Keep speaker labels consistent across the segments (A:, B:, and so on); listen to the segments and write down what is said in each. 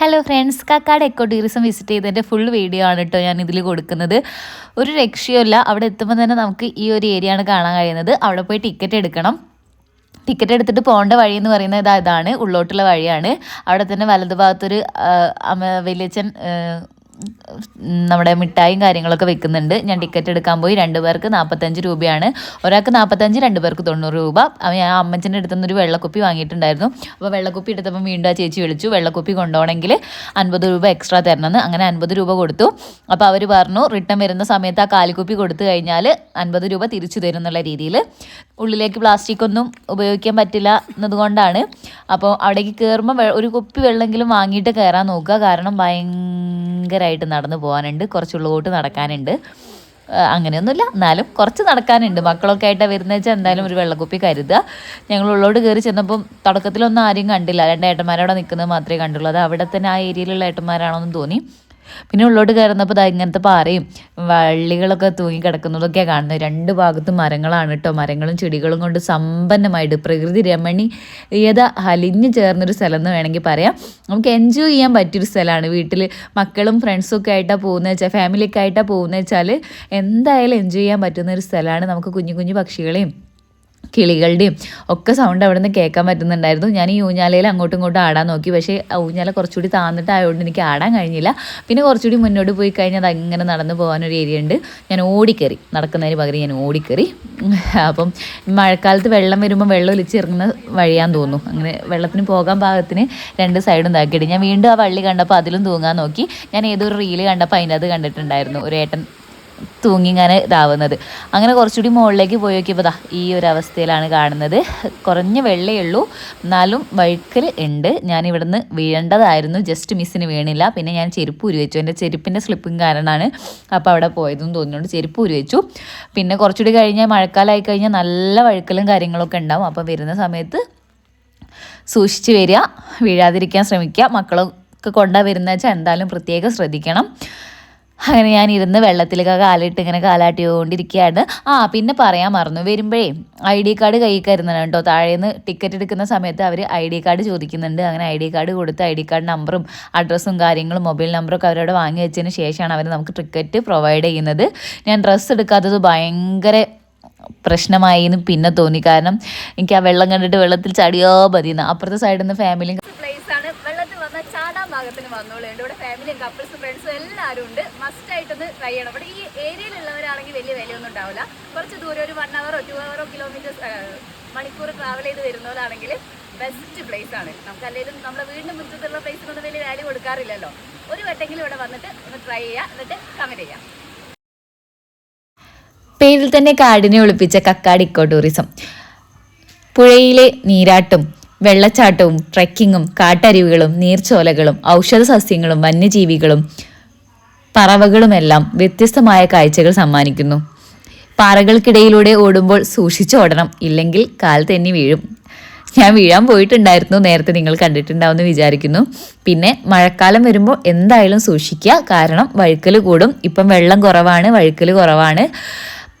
A: Hello friends Kakkad eco tourism visit ചെയ്തതിന്റെ full video ആണ് കേട്ടോ ഞാൻ ഇതിൽ കൊടുക്കുന്നത്. ഒരു രക്ഷയുമില്ല. അവിടെ എത്തുമ്പോൾ തന്നെ നമുക്ക് ഈ ഒരു ഏരിയ ആണ് കാണാൻ കഴിയുന്നത്. അവിടെ പോയി ടിക്കറ്റ് എടുക്കണം. ടിക്കറ്റ് എടുത്തിട്ട് പോകേണ്ട വഴി എന്ന് പറയുന്നത് ഇതാ ഇതാണ്. ഉള്ളോട്ടുള്ള വഴിയാണ്. അവിടെ തന്നെ വലതുഭാഗത്തൊരു വലിയച്ഛൻ നമ്മുടെ മിഠായും കാര്യങ്ങളൊക്കെ വെക്കുന്നുണ്ട്. ഞാൻ ടിക്കറ്റ് എടുക്കാൻ പോയി രണ്ട് പേർക്ക് നാൽപ്പത്തഞ്ച് രൂപയാണ്. ഒരാൾക്ക് നാൽപ്പത്തഞ്ച് രണ്ട് പേർക്ക് തൊണ്ണൂറ് രൂപ. ഞാൻ അമ്മച്ചന്റെ അടുത്ത് നിന്ന് ഒരു വെള്ളക്കുപ്പി വാങ്ങിയിട്ടുണ്ടായിരുന്നു. അപ്പോൾ വെള്ളക്കുപ്പി എടുത്തപ്പോൾ വീണ്ടും ആ ചേച്ചി വിളിച്ചു. വെള്ളക്കുപ്പി കൊണ്ടുപോകണമെങ്കിൽ അൻപത് രൂപ എക്സ്ട്രാ തരണമെന്ന്. അങ്ങനെ അൻപത് രൂപ കൊടുത്തു. അപ്പോൾ അവർ പറഞ്ഞു റിട്ടേൺ വരുന്ന സമയത്ത് ആ കാലിക്കുപ്പി കൊടുത്തു കഴിഞ്ഞാൽ അൻപത് രൂപ തിരിച്ചു തരും എന്നുള്ള രീതിയിൽ. ഉള്ളിലേക്ക് പ്ലാസ്റ്റിക് ഒന്നും ഉപയോഗിക്കാൻ പറ്റില്ല എന്നതുകൊണ്ടാണ്. അപ്പോൾ അവിടേക്ക് കയറുമ്പോൾ ഒരു കുപ്പി വെള്ളമെങ്കിലും വാങ്ങിയിട്ട് കയറാൻ നോക്കുക. കാരണം ഭയങ്കരമായിട്ട് നടന്നു പോകാനുണ്ട് കുറച്ച് ഉള്ളോട്ട് നടക്കാനുണ്ട് അങ്ങനെയൊന്നുമില്ല. എന്നാലും കുറച്ച് നടക്കാനുണ്ട്. മക്കളൊക്കെ ആയിട്ടാണ് വരുന്നത് വെച്ചാൽ എന്തായാലും ഒരു വെള്ളക്കുപ്പി കരുതുക. ഞങ്ങൾ ഉള്ളോട് കയറി ചെന്നപ്പം തുടക്കത്തിലൊന്നും ആരെയും കണ്ടില്ല. രണ്ട് ഏട്ടന്മാരവിടെ നിൽക്കുന്നത് മാത്രമേ കണ്ടുള്ളൂ. അത് അവിടെ തന്നെ ആ ഏരിയയിലുള്ള ഏട്ടന്മാരാണോ എന്ന് തോന്നി. പിന്നെ ഉള്ളോട്ട് കയറുന്നപ്പോൾ ഇതാ ഇങ്ങനത്തെ പാറയും വള്ളികളൊക്കെ തൂങ്ങി കിടക്കുന്നതൊക്കെയാണ് കാണുന്നത്. രണ്ട് ഭാഗത്തും മരങ്ങളാണ് കേട്ടോ മരങ്ങളും ചെടികളും കൊണ്ട് സമ്പന്നമായിട്ട് പ്രകൃതി രമണി രമണീയത ഹലിഞ്ഞു ചേർന്നൊരു സ്ഥലം എന്ന് വേണമെങ്കിൽ പറയാം. നമുക്ക് എൻജോയ് ചെയ്യാൻ പറ്റിയൊരു സ്ഥലമാണ് വീട്ടിൽ മക്കളും ഫ്രണ്ട്സും ഒക്കെ ആയിട്ടാണ് പോകുന്നത് വെച്ചാൽ ഫാമിലിയൊക്കെ ആയിട്ടാണ് പോകുന്നത് വെച്ചാൽ എന്തായാലും എൻജോയ് ചെയ്യാൻ പറ്റുന്ന ഒരു സ്ഥലമാണ് നമുക്ക് കുഞ്ഞു കുഞ്ഞു പക്ഷികളെയും കിളികളുടെയും ഒക്കെ സൗണ്ട് അവിടെ നിന്ന് കേൾക്കാൻ പറ്റുന്നുണ്ടായിരുന്നു. ഞാൻ ഈ ഊഞ്ഞാലയിൽ അങ്ങോട്ടും ഇങ്ങോട്ടും ആടാൻ നോക്കി. പക്ഷേ ഊഞ്ഞാല കുറച്ചുകൂടി താന്നിട്ടായതുകൊണ്ട് എനിക്ക് ആടാൻ കഴിഞ്ഞില്ല. പിന്നെ കുറച്ചുകൂടി മുന്നോട്ട് പോയി കഴിഞ്ഞാൽ അത് അങ്ങനെ നടന്നു പോകാനൊരു ഏരിയ ഉണ്ട്. ഞാൻ ഓടിക്കറി. നടക്കുന്നതിന് പകരം ഞാൻ ഓടിക്കറി. അപ്പം മഴക്കാലത്ത് വെള്ളം വരുമ്പോൾ വെള്ളം ഒലിച്ചിറങ്ങുന്ന വഴിയാൻ തോന്നുന്നു. അങ്ങനെ വെള്ളത്തിന് പോകാൻ പാകത്തിന് രണ്ട് സൈഡും ഇതാക്കിയിട്ട് ഞാൻ വീണ്ടും ആ വള്ളി കണ്ടപ്പോൾ അതിലും തൂങ്ങാൻ നോക്കി. ഞാൻ ഏതൊരു റീൽ കണ്ടപ്പോൾ അതിന്റെ അത് കണ്ടിട്ടുണ്ടായിരുന്നു. ഒരു ഏട്ടൻ തൂങ്ങി ഇങ്ങനെ ഇതാവുന്നത്. അങ്ങനെ കുറച്ചുകൂടി മുകളിലേക്ക് പോയി നോക്കിയപ്പോൾ ദാ ഈ ഒരു അവസ്ഥയിലാണ് കാണുന്നത്. കുറഞ്ഞ വെള്ളേ ഉള്ളൂ. എന്നാലും വഴുക്കൽ ഉണ്ട്. ഞാൻ ഇവിടുന്ന് വീഴേണ്ടതായിരുന്നു. ജസ്റ്റ് മിസ്സിന് വീണില്ല. പിന്നെ ഞാൻ ചെരുപ്പ് ഉരുവച്ചു വെച്ചു. എന്റെ ചെരുപ്പിന്റെ സ്ലിപ്പും കാരണമാണ് അപ്പോൾ അവിടെ പോയതെന്ന് തോന്നുന്നുണ്ട്. ചെരുപ്പ് ഉരുവച്ചു വെച്ചു. പിന്നെ കുറച്ചുകൂടി കഴിഞ്ഞാൽ മഴക്കാലമായി കഴിഞ്ഞാൽ നല്ല വഴുക്കലും കാര്യങ്ങളൊക്കെ ഉണ്ടാവും. അപ്പോൾ വരുന്ന സമയത്ത് സൂക്ഷിച്ച് വരിക. വീഴാതിരിക്കാൻ ശ്രമിക്കുക. മക്കളൊക്കെ കൊണ്ടാ വരുന്നത് വെച്ചാൽ എന്തായാലും പ്രത്യേകം ശ്രദ്ധിക്കണം. അങ്ങനെ ഞാൻ ഇരുന്ന് വെള്ളത്തിലൊക്കെ കാലിട്ട് ഇങ്ങനെ കാലാട്ടി പോകൊണ്ടിരിക്കുകയാണ് ആ പിന്നെ പറയാൻ മറന്നു. വരുമ്പോഴേ ഐ ഡി കാർഡ് കൈ കരുതണം കേട്ടോ. താഴേന്ന് ടിക്കറ്റ് എടുക്കുന്ന സമയത്ത് അവർ ഐ ഡി കാർഡ് ചോദിക്കുന്നുണ്ട്. അങ്ങനെ ഐ ഡി കാർഡ് കൊടുത്ത് ഐ ഡി കാർഡ് നമ്പറും അഡ്രസ്സും കാര്യങ്ങളും മൊബൈൽ നമ്പറൊക്കെ അവരോട് വാങ്ങി വെച്ചതിന് ശേഷമാണ് അവർ നമുക്ക് ടിക്കറ്റ് പ്രൊവൈഡ് ചെയ്യുന്നത്. ഞാൻ ഡ്രസ്സ് എടുക്കാത്തത് ഭയങ്കര പ്രശ്നമായി എന്ന് പിന്നെ തോന്നി. കാരണം എനിക്ക് ആ വെള്ളം കണ്ടിട്ട് വെള്ളത്തിൽ ചടിയോ മതിയെന്ന്. അപ്പുറത്തെ സൈഡിൽ നിന്ന് ഫാമിലിയും
B: പ്ലേസ് ആണ് വെള്ളത്തിൽ വന്നാൽ ചാടാൻ ഭാഗത്തിന് വന്നോളുണ്ട്. ഇവിടെ ഫാമിലിയും കപ്പിൾസ് ഫ്രണ്ട്സും എല്ലാവരും ഉണ്ട്. മസ്റ്റ് ആയിട്ടൊന്ന് ട്രൈ ചെയ്യണം. ഇവിടെ ഈ ഏരിയയിലുള്ളവരാണെങ്കിൽ വലിയ വിലയൊന്നും ഉണ്ടാവില്ല. കുറച്ച് ദൂരം ഒരു വൺ അവറോ ടു അവറോ കിലോമീറ്റേഴ്സ് മണിക്കൂർ ട്രാവൽ ചെയ്ത് വരുന്നവരാണെങ്കിൽ ബെസ്റ്റ് പ്ലേസ് ആണ്. നമുക്ക് അല്ലെങ്കിലും നമ്മുടെ വീടിന് മുറ്റത്തുള്ള പ്ലേസിനൊന്നും വലിയ വാല്യൂ കൊടുക്കാറില്ലല്ലോ. ഒരു വട്ടെങ്കിലും ഇവിടെ വന്നിട്ട് ഒന്ന് ട്രൈ ചെയ്യുക എന്നിട്ട് കമന്റ് ചെയ്യാം.
A: പേരിൽ തന്നെ കാടിനെ ഒളിപ്പിച്ച കക്കാട് ഇക്കോ ടൂറിസം പുഴയിലെ നീരാട്ടും വെള്ളച്ചാട്ടവും ട്രെക്കിങ്ങും കാട്ടരുവികളും നീർച്ചോലകളും ഔഷധ സസ്യങ്ങളും വന്യജീവികളും പറവകളുമെല്ലാം വ്യത്യസ്തമായ കാഴ്ചകൾ സമ്മാനിക്കുന്നു. പാറകൾക്കിടയിലൂടെ ഓടുമ്പോൾ സൂക്ഷിച്ചോടണം ഇല്ലെങ്കിൽ കാൽ തെന്നി വീഴും. ഞാൻ വീഴാൻ പോയിട്ടുണ്ടായിരുന്നു. നേരത്തെ നിങ്ങൾ കണ്ടിട്ടുണ്ടാവുമെന്ന് വിചാരിക്കുന്നു. പിന്നെ മഴക്കാലം വരുമ്പോൾ എന്തായാലും സൂക്ഷിക്കുക. കാരണം വഴുക്കൽ കൂടും. ഇപ്പം വെള്ളം കുറവാണ് വഴുക്കൽ കുറവാണ്.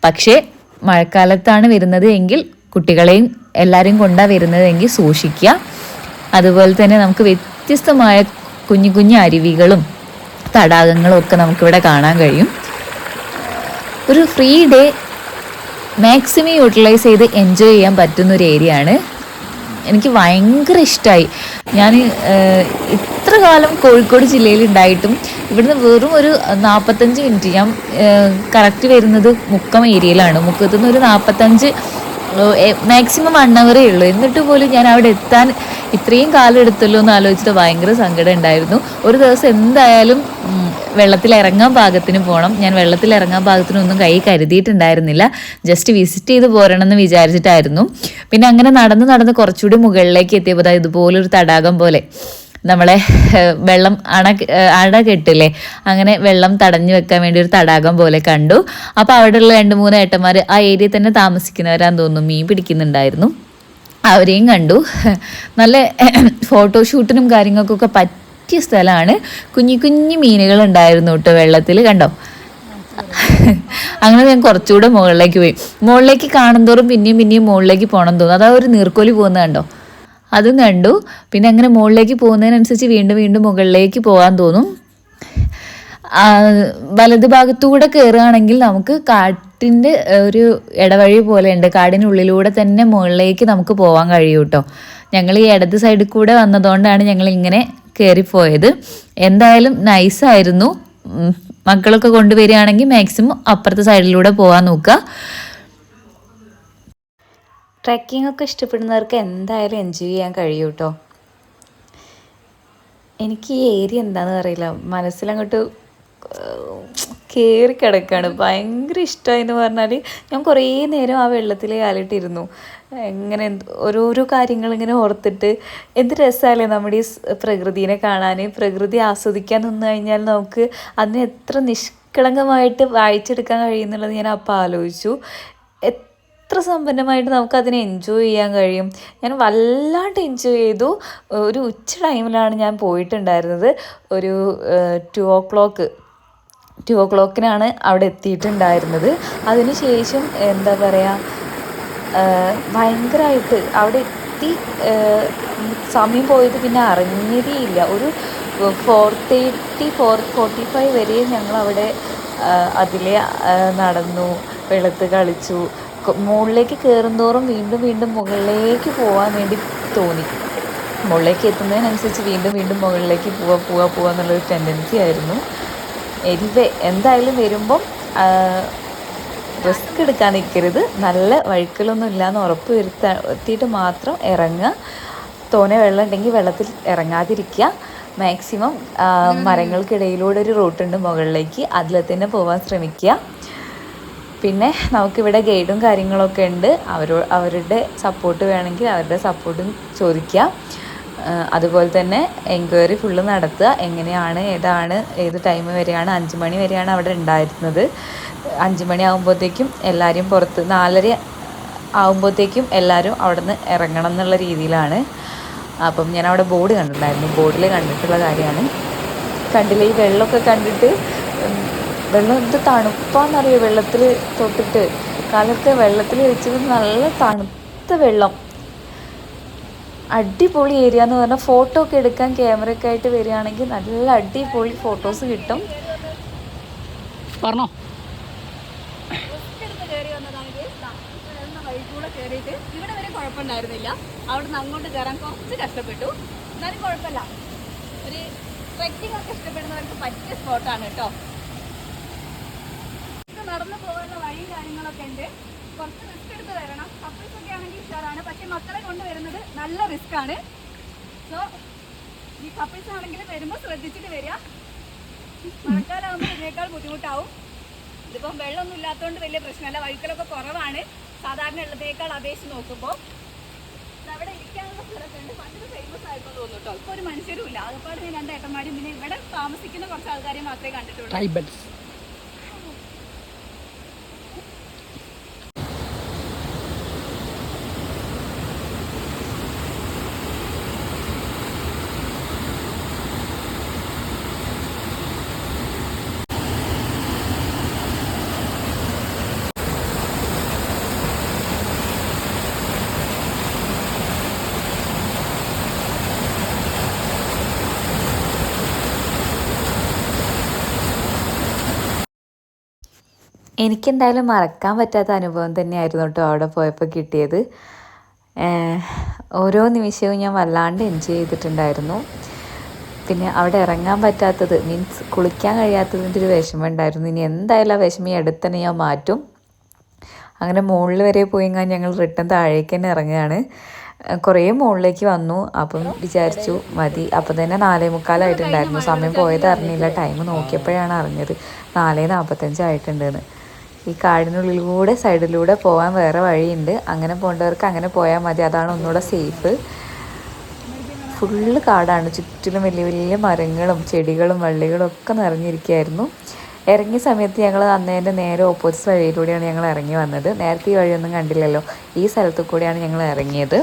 A: പക്ഷേ മഴക്കാലത്താണ് വരുന്നത് എങ്കിൽ കുട്ടികളെയും എല്ലാവരെയും കൊണ്ടാണ് വരുന്നതെങ്കിൽ സൂക്ഷിക്കുക. അതുപോലെ തന്നെ നമുക്ക് വ്യത്യസ്തമായ കുഞ്ഞു കുഞ്ഞു അരുവികളും തടാകങ്ങളും ഒക്കെ നമുക്കിവിടെ കാണാൻ കഴിയും. ഒരു ഫ്രീ ഡേ മാക്സിമം യൂട്ടിലൈസ് ചെയ്ത് എൻജോയ് ചെയ്യാൻ പറ്റുന്ന ഒരു ഏരിയ ആണ്. എനിക്ക് ഭയങ്കര ഇഷ്ടമായി ഞാൻ ഇത്ര കാലം കോഴിക്കോട് ജില്ലയിൽ ഉണ്ടായിട്ടും ഇവിടുന്ന് വെറും ഒരു നാൽപ്പത്തഞ്ച് മിനിറ്റ് ഞാൻ കറക്റ്റ് വരുന്നത് മുക്കം ഏരിയയിലാണ് മുക്കത്തു നിന്ന് ഒരു നാൽപ്പത്തഞ്ച് മാക്സിമം വൺ അവറേ ഉള്ളൂ. എന്നിട്ട് പോലും ഞാൻ അവിടെ എത്താൻ ഇത്രയും കാലം എടുത്തല്ലോ എന്ന് ആലോചിച്ചിട്ട് ഭയങ്കര സങ്കടം ഉണ്ടായിരുന്നു. ഒരു ദിവസം എന്തായാലും വെള്ളത്തിൽ ഇറങ്ങാൻ പാകത്തിന് പോകണം ഞാൻ വെള്ളത്തിൽ ഇറങ്ങാൻ പാകത്തിനൊന്നും കൈ കരുതിയിട്ടുണ്ടായിരുന്നില്ല. ജസ്റ്റ് വിസിറ്റ് ചെയ്ത് പോരണം എന്ന് വിചാരിച്ചിട്ടായിരുന്നു. പിന്നെ അങ്ങനെ നടന്ന് നടന്ന് കുറച്ചുകൂടി മുകളിലേക്ക് എത്തിയപ്പോൾ ഇതുപോലൊരു തടാകം പോലെ. നമ്മളെ വെള്ളം അണ അട കെട്ടില്ലേ അങ്ങനെ വെള്ളം തടഞ്ഞു വെക്കാൻ വേണ്ടി ഒരു തടാകം പോലെ കണ്ടു. അപ്പോൾ അവിടെയുള്ള രണ്ട് മൂന്ന് ഏട്ടന്മാർ ആ ഏരിയ തന്നെ താമസിക്കുന്നവരാന്ന് തോന്നുന്നു. മീൻ പിടിക്കുന്നുണ്ടായിരുന്നു. അവരെയും കണ്ടു. നല്ല ഫോട്ടോഷൂട്ടിനും കാര്യങ്ങൾക്കൊക്കെ പറ്റിയ സ്ഥലമാണ്. കുഞ്ഞു കുഞ്ഞു മീനുകൾ ഉണ്ടായിരുന്നു കേട്ടോ വെള്ളത്തിൽ കണ്ടോ? അങ്ങനെ ഞാൻ കുറച്ചുകൂടെ മുകളിലേക്ക് പോയി. മുകളിലേക്ക് കാണുന്തോറും പിന്നെയും പിന്നെയും മുകളിലേക്ക് പോകണം തോന്നും അതാ ഒരു നീർക്കോലി പോകുന്നത് കണ്ടോ? അതും കണ്ടു. പിന്നെ അങ്ങനെ മുകളിലേക്ക് പോകുന്നതിനനുസരിച്ച് വീണ്ടും വീണ്ടും മുകളിലേക്ക് പോകാൻ തോന്നും. വലത് ഭാഗത്തൂടെ കയറുകയാണെങ്കിൽ നമുക്ക് കാട്ടിന്റെ ഒരു ഇടവഴി പോലെ ഉണ്ട് കാടിനുള്ളിലൂടെ തന്നെ മുകളിലേക്ക് നമുക്ക് പോകാൻ കഴിയും കേട്ടോ ഞങ്ങൾ ഈ ഇടത് സൈഡിൽ കൂടെ വന്നതുകൊണ്ടാണ് ഞങ്ങൾ ഇങ്ങനെ കയറിപ്പോയത് എന്തായാലും നൈസായിരുന്നു മക്കളൊക്കെ കൊണ്ടുവരികയാണെങ്കിൽ മാക്സിമം അപ്പുറത്തെ സൈഡിലൂടെ പോകാൻ നോക്കുക. ട്രക്കിംഗ് ഒക്കെ ഇഷ്ടപ്പെടുന്നവർക്ക് എന്തായാലും എൻജോയ് ചെയ്യാൻ കഴിയും കേട്ടോ എനിക്ക് ഈ ഏരിയ എന്താണെന്ന് അറിയില്ല. മനസ്സിലങ്ങോട്ട് കയറി കിടക്കാണ്. ഭയങ്കര ഇഷ്ടമായി എന്ന് പറഞ്ഞാൽ ഞാൻ കുറേ നേരം ആ വെള്ളത്തിൽ കാലിട്ടിരുന്നു. എങ്ങനെ എന്ത് ഓരോരോ കാര്യങ്ങൾ ഇങ്ങനെ ഓർത്തിട്ട് എന്ത് രസമല്ലേ നമ്മുടെ ഈ പ്രകൃതിനെ കാണാൻ പ്രകൃതി ആസ്വദിക്കാൻ നിന്ന് കഴിഞ്ഞാൽ നമുക്ക് അതിനെ എത്ര നിഷ്കളങ്കമായിട്ട് വായിച്ചെടുക്കാൻ കഴിയുന്നുള്ളത് ഞാൻ അപ്പം ആലോചിച്ചു. എത്ര സമ്പന്നമായിട്ട് നമുക്ക് അതിനെ എൻജോയ് ചെയ്യാൻ കഴിയും. ഞാൻ വല്ലാണ്ട് എൻജോയ് ചെയ്തു. ഒരു ഉച്ച ടൈമിലാണ് ഞാൻ പോയിട്ടുണ്ടായിരുന്നത്. ഒരു ടു ഓ ക്ലോക്ക് ടു ഓ ക്ലോക്കിനാണ് അവിടെ എത്തിയിട്ടുണ്ടായിരുന്നത്. അതിനുശേഷം എന്താ പറയുക ഭയങ്കരമായിട്ട് അവിടെ എത്തി സമയം പോയത് പിന്നെ അറിഞ്ഞതേയില്ല ഒരു four thirty four forty five വരെ ഞങ്ങളവിടെ അതിലെ നടന്നു വെള്ളത്ത് കളിച്ചു. കൊ- കയറും തോറും വീണ്ടും വീണ്ടും മുകളിലേക്ക് പോകാൻ വേണ്ടി തോന്നി. മുകളിലേക്ക് എത്തുന്നതിനനുസരിച്ച് വീണ്ടും വീണ്ടും മുകളിലേക്ക് പോവാ പോവാ പോവാ എന്നുള്ളൊരു ടെൻഡൻസി ആയിരുന്നു. എനിവേ എന്തായാലും വരുമ്പം റിസ്ക് എടുക്കാൻ നിൽക്കരുത് നല്ല വഴുക്കലൊന്നും ഇല്ലയെന്ന് ഉറപ്പ് വരുത്താൻ എത്തിയിട്ട് മാത്രം ഇറങ്ങുക. തോനെ വെള്ളം ഉണ്ടെങ്കിൽ വെള്ളത്തിൽ ഇറങ്ങാതിരിക്കുക. മാക്സിമം മരങ്ങൾക്കിടയിലൂടെ ഒരു റൂട്ടുണ്ട് മുകളിലേക്ക്. അതിൽ തന്നെ പോകാൻ ശ്രമിക്കുക. പിന്നെ നമുക്കിവിടെ ഗൈഡും കാര്യങ്ങളൊക്കെ ഉണ്ട്. അവരോ അവരുടെ സപ്പോർട്ട് വേണമെങ്കിൽ അവരുടെ സപ്പോർട്ടും ചോദിക്കുക അതുപോലെ തന്നെ എൻക്വയറി ഫുള്ള് നടത്തുക. എങ്ങനെയാണ് ഏതാണ് ഏത് ടൈം വരെയാണ് അഞ്ച് മണി വരെയാണ് അവിടെ ഉണ്ടായിരുന്നത്. അഞ്ച് മണി ആകുമ്പോഴത്തേക്കും എല്ലാവരും പുറത്ത് നാലര ആകുമ്പോഴത്തേക്കും എല്ലാവരും അവിടെ നിന്ന് ഇറങ്ങണം എന്നുള്ള രീതിയിലാണ്. അപ്പം ഞാൻ അവിടെ ബോർഡ് കണ്ടിട്ടുണ്ടായിരുന്നു. ബോർഡിൽ കണ്ടിട്ടുള്ള കാര്യമാണ്. കണ്ടില്ല? ഈ വെള്ളമൊക്കെ കണ്ടിട്ട് വെള്ളം എന്ത് തണുപ്പാന്നറിയോ? വെള്ളത്തിൽ തൊട്ടിട്ട്. കാലത്തെ വെള്ളത്തിൽ വെച്ചത് നല്ല തണുത്ത വെള്ളം. അടിപൊളി ഏരിയ എന്ന് പറഞ്ഞാൽ ഫോട്ടോ ഒക്കെ എടുക്കാൻ ക്യാമറയൊക്കെ ആയിട്ട് വരികയാണെങ്കിൽ നല്ല അടിപൊളി ഫോട്ടോസ് കിട്ടും.
C: പറഞ്ഞോ.
B: ഇവിടെ വരെ കുഴപ്പമുണ്ടായിരുന്നില്ല. അവിടുന്ന് അങ്ങോട്ട് കയറാൻ കുറച്ച് കഷ്ടപ്പെട്ടു. എന്നാലും കുഴപ്പമില്ല. ഒരു ട്രക്കിംഗ് ഒക്കെ ഇഷ്ടപ്പെടുന്നവർക്ക് പറ്റിയ സ്പോട്ടാണ് കേട്ടോ. നടന്നു പോകാനുള്ള വഴിയും കാര്യങ്ങളൊക്കെ ഉണ്ട്. കുറച്ച് റിസ്ക് എടുത്ത് വരണം കപ്പിൾസ് ഒക്കെ ആണെങ്കിൽ ഉഷാറാണ് പക്ഷെ മക്കളെ കൊണ്ടുവരുന്നത് നല്ല റിസ്ക് ആണ്. സോ ഈ കപ്പിൾസ് ആണെങ്കിൽ വരുമ്പോൾ ശ്രദ്ധിച്ചിട്ട് വരിക. മഴക്കാലാകുമ്പോൾ ഇതിനേക്കാൾ ബുദ്ധിമുട്ടാവും. ഇതിപ്പം വെള്ളമൊന്നും ഇല്ലാത്തതുകൊണ്ട് വലിയ പ്രശ്നമല്ല. വഴുക്കലൊക്കെ കുറവാണ്. സാധാരണ ഉള്ളതിനേക്കാൾ അപേക്ഷിച്ച് നോക്കുമ്പോൾ അവിടെ ഇരിക്കാനുള്ള സ്ഥലത്തുണ്ട് ഉണ്ട്. പണ്ട് ഫേമസ് ആയിരുന്നു തോന്നുന്നു ഇപ്പോൾ ഒരു മനുഷ്യരും ഇല്ല അതുപോലെ ഞാൻ രണ്ട് ഏട്ടന്മാരും പിന്നെ ഇവിടെ താമസിക്കുന്ന കുറച്ച് ആൾക്കാരെ മാത്രമേ കണ്ടിട്ടുള്ളൂ.
A: എനിക്കെന്തായാലും മറക്കാൻ പറ്റാത്ത അനുഭവം തന്നെയായിരുന്നു കേട്ടോ അവിടെ പോയപ്പോൾ കിട്ടിയത്. ഓരോ നിമിഷവും ഞാൻ വല്ലാണ്ട് എൻജോയ് ചെയ്തിട്ടുണ്ടായിരുന്നു. പിന്നെ അവിടെ ഇറങ്ങാൻ പറ്റാത്തത് മീൻസ് കുളിക്കാൻ കഴിയാത്തതിന്റെ ഒരു വിഷമം ഉണ്ടായിരുന്നു. ഇനി എന്തായാലും ആ വിഷമം ഈ അടുത്ത് തന്നെ ഞാൻ മാറ്റും. അങ്ങനെ മുകളിൽ വരെ പോയി കഴിഞ്ഞാൽ ഞങ്ങൾ റിട്ടേൺ താഴേക്ക് തന്നെ ഇറങ്ങുകയാണ്. കുറേ മുകളിലേക്ക് വന്നു. അപ്പം വിചാരിച്ചു മതി. അപ്പം തന്നെ നാലേ മുക്കാലായിട്ടുണ്ടായിരുന്നു. സമയം പോയത് അറിഞ്ഞില്ല. ടൈം നോക്കിയപ്പോഴാണ് അറിഞ്ഞത്. നാലേ നാൽപ്പത്തഞ്ചായിട്ടുണ്ടെന്ന് ഈ കാടിനുള്ളിലൂടെ സൈഡിലൂടെ പോകാൻ വേറെ വഴിയുണ്ട്. അങ്ങനെ പോകേണ്ടവർക്ക് അങ്ങനെ പോയാൽ മതി. അതാണ് ഒന്നുകൂടെ സേഫ്. ഫുള്ള് കാടാണ്. ചുറ്റിലും വലിയ വലിയ മരങ്ങളും ചെടികളും വള്ളികളും ഒക്കെ നിറഞ്ഞിരിക്കുകയായിരുന്നു. ഇറങ്ങിയ സമയത്ത് ഞങ്ങൾ അന്നേന്റെ നേരെ ഓപ്പോസിറ്റ് വഴിയിലൂടെയാണ് ഞങ്ങൾ ഇറങ്ങി വന്നത്. നേരത്തെ ഈ വഴിയൊന്നും കണ്ടില്ലല്ലോ. ഈ സ്ഥലത്തു കൂടെയാണ് ഞങ്ങൾ ഇറങ്ങിയത്.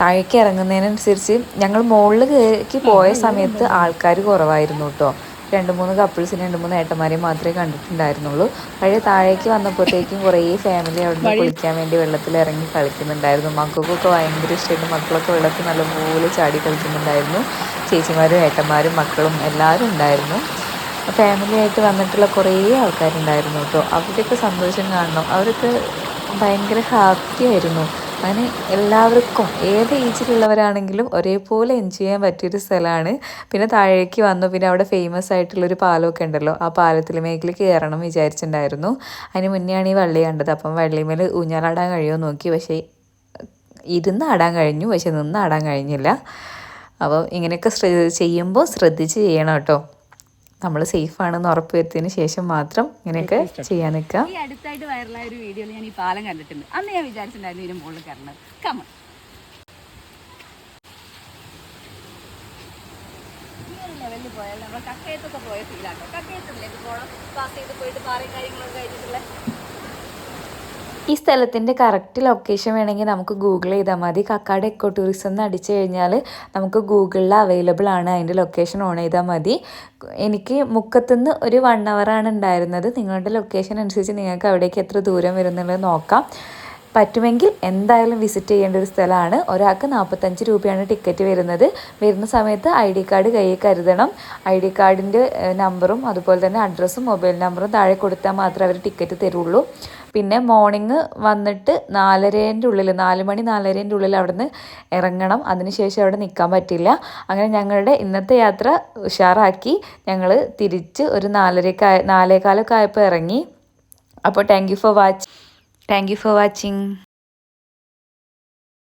A: താഴേക്ക് ഇറങ്ങുന്നതിനനുസരിച്ച് ഞങ്ങൾ മുകളിലേക്ക് പോയ സമയത്ത് ആൾക്കാർ കുറവായിരുന്നു കേട്ടോ. രണ്ട് മൂന്ന് കപ്പിൾസിന് രണ്ട് മൂന്ന് ഏട്ടന്മാരെയും മാത്രമേ കണ്ടിട്ടുണ്ടായിരുന്നുള്ളൂ. പഴയ താഴേക്ക് വന്നപ്പോഴത്തേക്കും കുറേ ഫാമിലി അവിടെ നിന്ന് കുളിക്കാൻ വേണ്ടി വെള്ളത്തിൽ ഇറങ്ങി കളിക്കുന്നുണ്ടായിരുന്നു. മക്കൾക്കൊക്കെ ഭയങ്കര ഇഷ്ടമായിട്ട് മക്കളൊക്കെ വെള്ളത്തിൽ നല്ലപോലെ ചാടി കളിക്കുന്നുണ്ടായിരുന്നു. ചേച്ചിമാരും ഏട്ടന്മാരും മക്കളും എല്ലാവരും ഉണ്ടായിരുന്നു. ഫാമിലി ആയിട്ട് വന്നിട്ടുള്ള കുറേ ആൾക്കാരുണ്ടായിരുന്നു കേട്ടോ. അവരുടെയൊക്കെ സന്തോഷം കാണണം. അവരൊക്കെ ഭയങ്കര ഹാപ്പി ആയിരുന്നു. അങ്ങനെ എല്ലാവർക്കും ഏത് ഏജിലുള്ളവരാണെങ്കിലും ഒരേപോലെ എൻജോയ് ചെയ്യാൻ പറ്റിയൊരു സ്ഥലമാണ്. പിന്നെ താഴേക്ക് വന്നു പിന്നെ അവിടെ ഫേമസ് ആയിട്ടുള്ളൊരു പാലമൊക്കെ ഉണ്ടല്ലോ ആ പാലത്തിൽ മേഖല കയറണം വിചാരിച്ചിട്ടുണ്ടായിരുന്നു. അതിന് മുന്നെയാണ് ഈ വള്ളി കണ്ടത്. അപ്പം വള്ളിമേൽ ഊഞ്ഞാലാടാൻ കഴിയുമോ നോക്കി. പക്ഷേ ഇരുന്ന് ആടാൻ കഴിഞ്ഞു. പക്ഷെ നിന്ന് ആടാൻ കഴിഞ്ഞില്ല. അപ്പോൾ ഇങ്ങനെയൊക്കെ ശ്രദ്ധ ചെയ്യുമ്പോൾ ശ്രദ്ധിച്ച് ചെയ്യണം കേട്ടോ. നമ്മൾ സേഫാണെന്ന് ഉറപ്പ് വരുത്തിയതിന് ശേഷം മാത്രം ഇങ്ങനെയൊക്കെ ചെയ്യാൻ നിൽക്കുക.
B: ഈ അടുത്തായിട്ട് വൈറലായ ഒരു വീഡിയോയിൽ ഞാൻ ഈ പാലം കണ്ടിട്ടുണ്ട്. അന്ന് ഞാൻ വിചാരിച്ചിട്ടുണ്ടായിരുന്നു ഇതിന് മുകളിൽ കയറണം. കമ ഈ ലെവലിൽ പോയാൽ നമ്മൾ കക്കയത്തൊക്കെ പോയ ഫീലാട്ടോ കക്കയത്തിലേക്ക് പോകണം പാസ് ചെയ്ത് പോയിട്ട് പാറയും കാര്യങ്ങളൊക്കെ കഴിഞ്ഞിട്ടുള്ള
A: ഈ സ്ഥലത്തിന്റെ കറക്റ്റ് ലൊക്കേഷൻ വേണമെങ്കിൽ നമുക്ക് ഗൂഗിൾ ചെയ്താൽ മതി. കക്കാട് എക്കോ ടൂറിസം എന്ന് അടിച്ചു കഴിഞ്ഞാൽ നമുക്ക് ഗൂഗിളിൽ അവൈലബിൾ ആണ്. അതിന്റെ ലൊക്കേഷൻ ഓൺ ചെയ്താൽ മതി. എനിക്ക് മുക്കത്തുനിന്ന് ഒരു വൺ ആണ് ഉണ്ടായിരുന്നത്. നിങ്ങളുടെ ലൊക്കേഷൻ അനുസരിച്ച് നിങ്ങൾക്ക് അവിടേക്ക് എത്ര ദൂരം വരുന്നുള്ളത് നോക്കാം. പറ്റുമെങ്കിൽ എന്തായാലും വിസിറ്റ് ചെയ്യേണ്ട ഒരു സ്ഥലമാണ്. ഒരാൾക്ക് നാൽപ്പത്തഞ്ച് രൂപയാണ് ടിക്കറ്റ് വരുന്നത്. വരുന്ന സമയത്ത് ഐ ഡി കാർഡ് കയ്യിൽ കരുതണം. ഐ ഡി കാർഡിന്റെ നമ്പറും അതുപോലെ തന്നെ അഡ്രസ്സും മൊബൈൽ നമ്പറും താഴെ കൊടുത്താൽ മാത്രമേ അവർ ടിക്കറ്റ് തരുള്ളൂ. പിന്നെ മോർണിംഗ് വന്നിട്ട് നാലരേന്റെ ഉള്ളിൽ നാല് മണി നാലരേന്റെ ഉള്ളിൽ അവിടെ നിന്ന് ഇറങ്ങണം അതിനുശേഷം അവിടെ നിൽക്കാൻ പറ്റില്ല. അങ്ങനെ ഞങ്ങളുടെ ഇന്നത്തെ യാത്ര ഉഷാറാക്കി. ഞങ്ങൾ തിരിച്ച് ഒരു നാലരക്കായ നാലേകാലൊക്കെ ആയപ്പോൾ ഇറങ്ങി. അപ്പോൾ thank you for watch thank you for watching